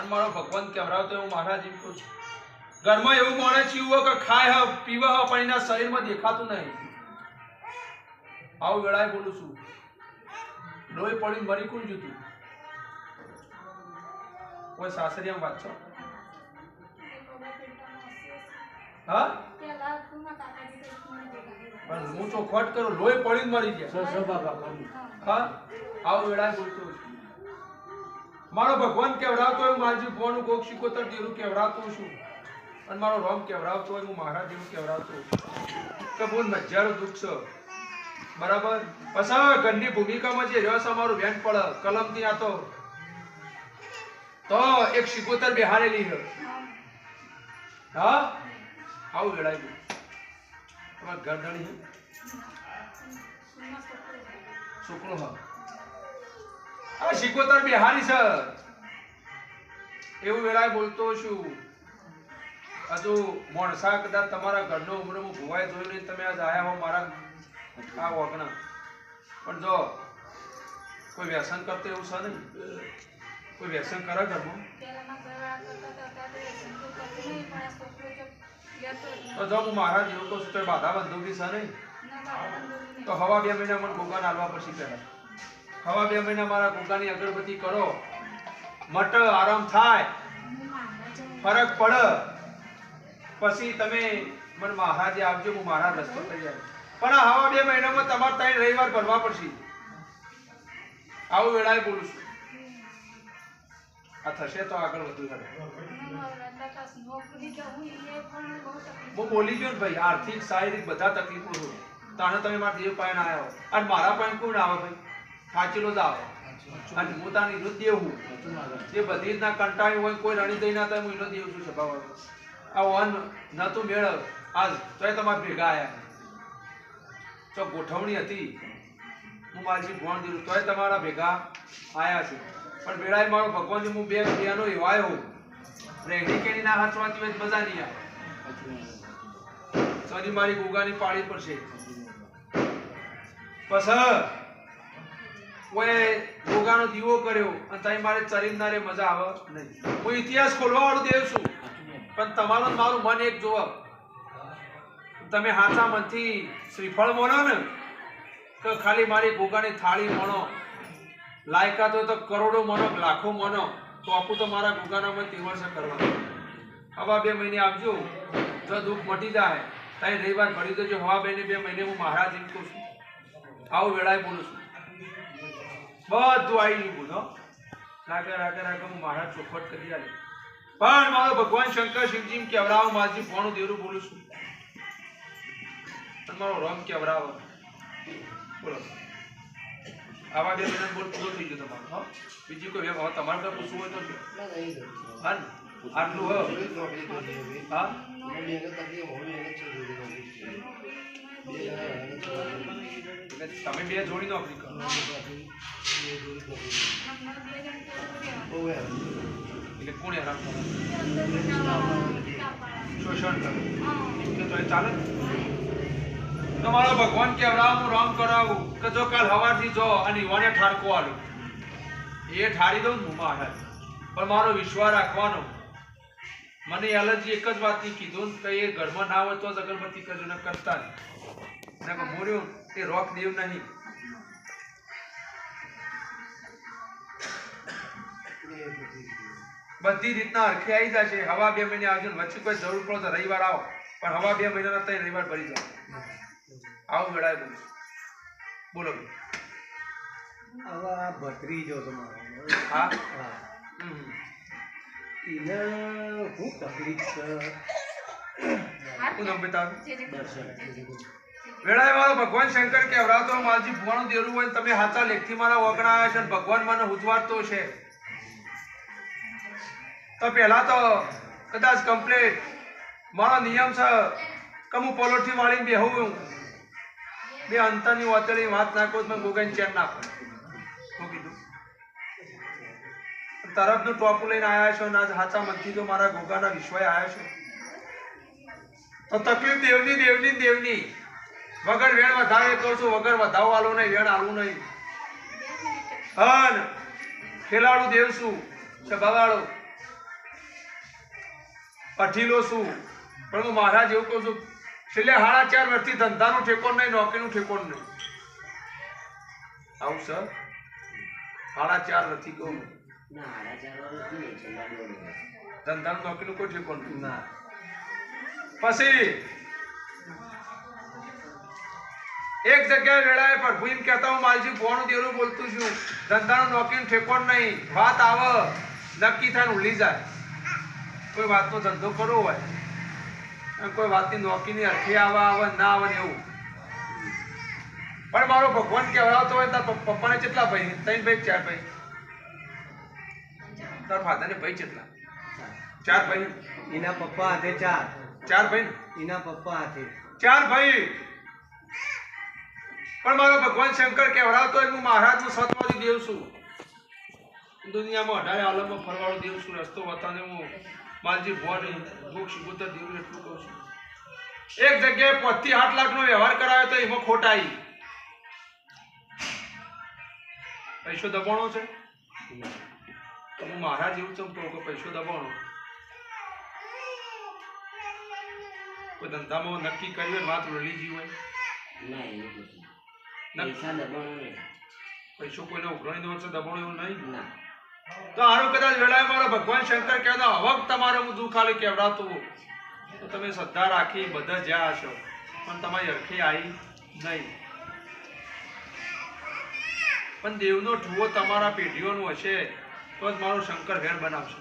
અને મારો ભગવાન કહેવરાવતો એવું મહારાજ એમ કહું છું. ઘરમાં એવું માણસ જીવો કે ખાય હ પીવે હ પણ એના શરીરમાં દેખાતું નહીં. આવું વેળાએ બોલું છું. લોહી પડી મરી કોણ જતું? કોઈ સાસરિયામાં વાત છો? હા? પણ હું ચોખવટ કરું લોહી પડી મરી ગયા. હા? આવું વેળાએ બોલતો મારો ભગવાન કેવડાવતો હોય હું માલજી ભુવાનું કોક શીખોતર જેવું કેવડાવતો છું અને મારો રોમ કેવડાવતો હોય હું મહારાજ જેવું કેવડાવતો તો બહુ નજારો દુઃખ છે. બરાબર? પછી ઘરની ભૂમિકામાં જે રસ અમારું વેન પડે કલમથી આ તો. તો એક શીખોતર બેહારેલી છે. હા? આવું લડાઈ તમારે ગરદણી છે. છોકરો હા. આ શીખોતર બિહારી છે. એવું વેળાએ બોલતો છું. હજુ મોણસા કદાચ તમારા ઘરનો ઉમરમાં ભુવાય જોઈને તમે આજ આવ્યા હો મારા આ વગણા પણ જો, કોઈ વ્યસન કરતો એવું છે નહીં કોઈ વ્યસન કરે ઘરમાં? તો જો હું મારા જેવું કહું છું તો બાધા બંધુકી છે નહીં? તો હવા બે મહિના મને ભોગવાન હાલવા પછી પહેલા. હવા બે મહિના મારા ગુગાની અગરબત્તી કરો. મટ આરામ થાય. ફરક પડે. પછી તમે મને મહારાજે આવજો હું મારા રસ્તો કરી આવ્યો પણ આ હવા બે મહિનામાં તમારે ત્રણ રવિવાર ભરવા પડશે. આવું વેળાએ બોલું છું. આ થશે તો આગળ વધુ હું બોલી ગયો ભાઈ, આર્થિક, શારીરિક બધા તકલીફો તાણે તમે મારા દેવ પાયણ આવ્યા અને મારા પાયણ કોણ આવે ભાઈ? ખાચેલો જ આવે. અને પોતાની તાની વિરુદ્ધ દેવ હું જે બધી રીતના કંટાળી હોય કોઈ રણી દઈ ના થાય હું એનો દેવ છું સ્વભાવ આ વન નતું મેળ આજ તોય તમારે ભેગા આયા તો ગોઠવણી હતી. હું મારી ભણ દીધું તોય તમારા ભેગા આવ્યા છે. પણ વેળાએ મારો ભગવાન હું બે બેનો એવાયો રેડી કેની ના હાચવાતી હોય મજા નહીં આવે. સોરી મારી ગોગાની પાળી પડશે. પછી ઓએ ગોગાનો દીવો કર્યો અને તઈ મારે ચરિંદારે મજા આવે. નહીં. હું ઇતિહાસ ખોલવા વાળો દેવ છું. પણ તમારું મારું મન એક જોવા. તમે હાચા મનથી શ્રીફળ મોનો ને તો ખાલી મારી ગોગાની થાળી મોનો લાયકાત હોય તો કરોડો મોનો લાખો મોનો તો આપું તો મારા ભોગાનામાં મન તેવર છે કરવા. હવા બે મહિને આવજો. જો દુઃખ મટી જાય તઈ રવિવાર ભરી દેજો. હવા બેને બે મહિને હું મહારાજ કહું છું. આવું વેળાએ બોલું છું. બધું આવી ગયું બોલો રાગે રાગે રાગે હું મારા ચોખવટ કરી આવી પણ મારો ભગવાન શંકર શિવજી કેવરાવ માજી પોણું દેરું બોલું છું. મારો રમ કેવરાવ બોલો. આવા બે મહિના બોલ, પૂરો થઈ ગયો તમારો બીજી કોઈ હવે તમારે કોઈ પૂછવું હોય તો. હા આટલું, હો. તમે બે જોડી નોકરી કરો એટલે કોણ હેરાન શોષણ કરે તો એ ચાલે તમારો મારો ભગવાન કે હું રામ કરાવું કે જો કાલ હવારથી જો અને યુવાને ઠારકો આલું એ ઠારી દઉં હું મહારાજ પણ મારો વિશ્વાસ રાખવાનો. મને એલર્જી એક જ વાતની કીધું કે એ ઘરમાં ના હોય તો જ અગરબત્તી કરજો ને કરતા નહીં ને કે મોર્યો એ રોક દેવ નહીં. બધી રીતના હરખે આવી જશે. હવા બે મહિને આવજો વચ્ચે કોઈ જરૂર પડે તો રવિવાર આવો. પણ હવા બે મહિનાના તય રવિવાર ભરી જાઓ. આવું વેળાએ બોલું. બોલો. હવે આ ભત્રીજો તમારો. હા? હા. એને હું તકલીફ છે. નામ બેટા. દર્શન વેળાએ મારો ભગવાન શંકર કહેવરાતો માલજી ભુવાનું દેરું હોય તમે હાથા લેખથી મારા વગણા છે ભગવાન મને હુજવાડતો છે. તો પહેલા તો કદાચ કમ્પ્લેટ મારો નિયમ છે કે હું પલોઠી વાળીને બેહું. બે અંતરની વાતળી વાત નાખો તો મેં ગોગાઈને ચેન ના તરફનું ટોપું લઈને આવ્યા છો આજ હાચા મનથી તો મારા ગોગાના વિશ્વાએ આવ્યા છો. તો તકલીફ દેવની દેવની દેવની. વગર વેણ વધારે છું વગર વધાવો આલો નહીં, વેણ આલવું નહીં. હન, ખેલાડું દેવ શું બગાડો પઠીલો શું પણ હું મહારાજ એવું કહું છું, છેલ્લે સાડા ચાર વર્ષથી ધંધાનું ઠેકોણ નહીં, નોકરીનું ઠેકોણ નહીં. આવું, સર? સાડા ચાર નથી કહું. ધંધાનું નોકરીનું કોઈ ઠેકોણ ના. પછી? એક જગ્યાએ લડાય પણ એમ કહેતા, હું માલજી ફોન દેરું બોલતું છું. ધંધાનું નોકરીનું ઠેકોણ નહીં. વાત આવે. નક્કી થાય ઉલી જાય. કોઈ વાતનો ધંધો કરવો હોય? કોઈ વાતની નોકરીની અરખી આવે આવે, ના આવે એવું. પણ મારો ભગવાન કહેવડાવતો હોય, તાર પપ્પાને કેટલા ભાઈ? ત્રણ ભાઈ ચાર ભાઈ? તાર ફાધરને ભાઈ કેટલા? ચાર. ભાઈ. એના પપ્પા હાથે ચાર. ચાર ભાઈ? ને એના પપ્પા હાથે. ચાર ભાઈ. પણ મારો ભગવાન શંકર કહેવડાવતો હું મહારાજનું સતવાદી દેવ છું. દુનિયામાં અઢારે આલમમાં ફરવાળો દેવ છું રસ્તો વતાને હું માલજી ભવાની મોક્ષ બુદ્ધ દેવ એટલું કહું છું. એક જગ્યાએ પાંચથી આઠ લાખનો વ્યવહાર કરાયો તો એમાં ખોટાઈ. પૈસો દબાણો છે? હું મારા જેવું ચમ કહું કે પૈસો દબાવણો કોઈ ધંધામાં નક્કી કર્યું હોય વાત હોય. એવું કશું ના. પૈસા દબાણો નહીં. પૈસો કોઈને ઉઘરાણી દો છે દબાણો એવું નહીં? તો આરો કદાચ વેળાએ મારો ભગવાન શંકર કહેતો હવે તમારે હું દુઃખ ખાલી કેવડાતું તો તમે શ્રદ્ધા રાખી બધા જ્યાં હશો પણ તમારી અરખી આવી નહીં. પણ દેવનો ઠુવો તમારા પેઢીઓનો હશે. તો જ મારું શંકર ઘેર બનાવશે.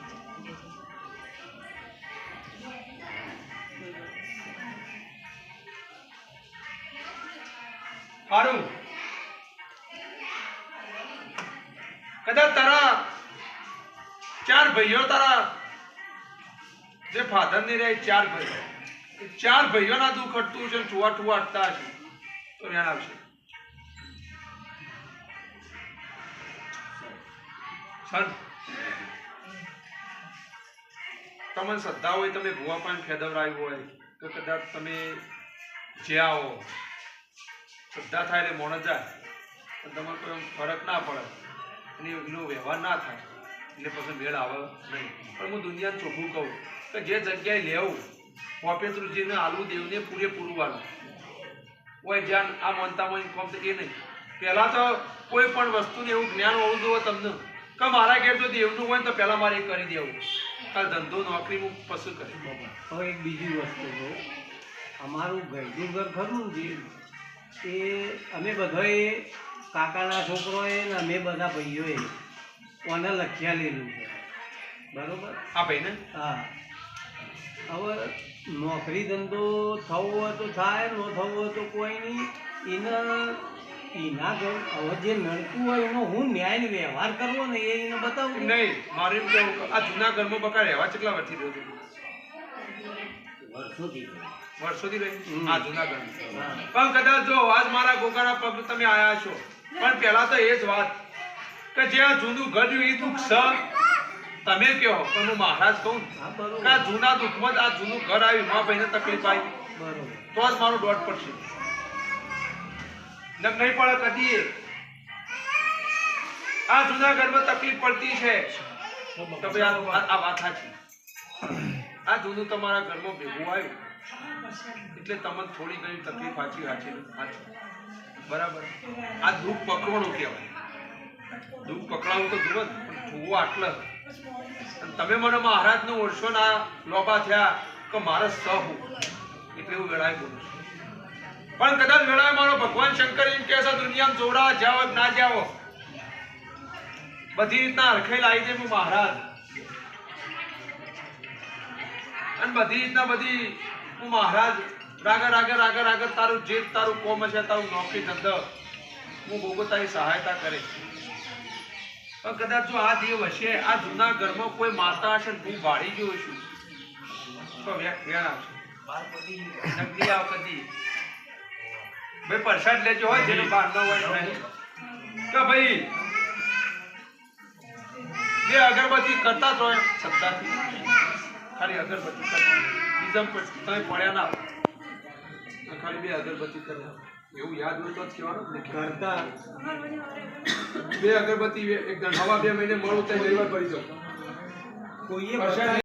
સારું કદાચ તારા ચાર ભાઈઓ તારા જે ફાધરની રહે ચાર ભાઈઓ. ચાર ભાઈઓના દુઃખ અટતું છે ઠુવા ઠુવા અટતા છે તો વેણ આવશે સન તમને શ્રદ્ધા હોય તમે ભૂવા પણ ફેદવરાયું હોય, તો કદાચ તમે જ્યાં આવો. શ્રદ્ધા થાય એટલે મોણ જાય. પણ તમારે કોઈ ફરક ના પડે. અને એનો વ્યવહાર ના થાય. એટલે પછી મેળ આવે નહીં. પણ હું દુનિયાને ચોખ્ખું કહું કે જે જગ્યાએ લેવું પોપેતૃજીને આલુ દેવને પૂરેપૂરું વાળું હોય જ્યાં આ માનતામાં ઇન્કમ એ નહીં. પહેલાં તો કોઈ પણ વસ્તુને એવું જ્ઞાન હોવું જોઈએ તમને. કે મારા ઘેર જો દેવનું હોય ને તો પહેલાં મારે કરી દેવું. કાલ ધંધો નોકરી હું પસંદ કરી હવે એક બીજી વસ્તુ છે અમારું ઘરનું ઘર ખરું જે એ અમે બધાએ કાકાના છોકરોએ ને અમે બધા ભાઈઓએ કોને લખ્યા લેલું છે. બરોબર? ભાઈ ને હા. હવે નોકરી ધંધો થવો હોય તો થાય ન થવો હોય તો કોઈ નહીં. એને એના ઘર હવે જે નડતું હોય એનો હું ન્યાય વ્યવહાર કરવો ને એ એને બતાવું નહીં મારે એમ કેવું આ જૂના ઘરમાં બકા રહેવા કેટલા વર્ષથી રહ્યો વર્ષોથી. વર્ષોથી રહી. આ જૂના ઘરમાં. પણ કદાચ જો આજ મારા ગોગાના પગ તમે આયા છો પણ પહેલા તો એ જ વાત કે જે આ જૂનું ઘર રહ્યું એ દુઃખ છે? તમે કહો પણ હું મહારાજ કહું કે આ જૂના દુઃખમાં જ આ જૂનું ઘર આવ્યું મા ભાઈને તકલીફ આવી. બરોબર. તો જ મારો દોઢ પડશે. નક નહીં પડે કદી. આ જૂના ઘરમાં તકલીફ પડતી છે. તો ભાઈ આ- વાત સાચી. આ જૂનું તમારા ઘરમાં ભેગું આવ્યું. એટલે તમને થોડી ઘણી તકલીફ સાચી સાચી સાચી. બરાબર. આ દુઃખ પકડવાનું કહેવાય. દુઃખ પકડાવું તો જુઓ પણ થવું આટલા. તમે મને મહારાજનું ઓળશો ના લોભા થયા કે મારે સહ એટલે હું વેળાએ બોલું છું. પણ કદાચ લડાય મારો ભગવાન શંકર એમ કે છે દુનિયામાં જોડા જાઓ ના જાઓ બધી રીતના હરખાઈ લાવી દે હું મહારાજ. અને બધી રીતના બધી હું મહારાજ રાગર રાગર રાગર રાગર તારું જે તારું કોમ છે તારું નોકરી ધંધો. હું ભોગો તારી સહાયતા કરે પણ કદાચ જો આ દેવ હશે, આ જૂના ઘરમાં કોઈ માતા હશે ને હું ભાડી ગયો છું. તો વ્યક્ત વેણ આવશે નકલી આવ કદી ભાઈ પ્રસાદ લેજો હોય જેનો બહાર ન હોય નહીં કે ભાઈ બે અગરબત્તી કરતા જ હોય ખાલી અગરબત્તી કરતા બીજા તમે પડ્યા ના ખાલી બે અગરબત્તી કરવા એવું યાદ હોય તો જ કહેવાનું ને કરતા. બે અગરબત્તી એક હવા બે મહિને મળું ત્યાં રવિવાર ભરી જાઉં કોઈએ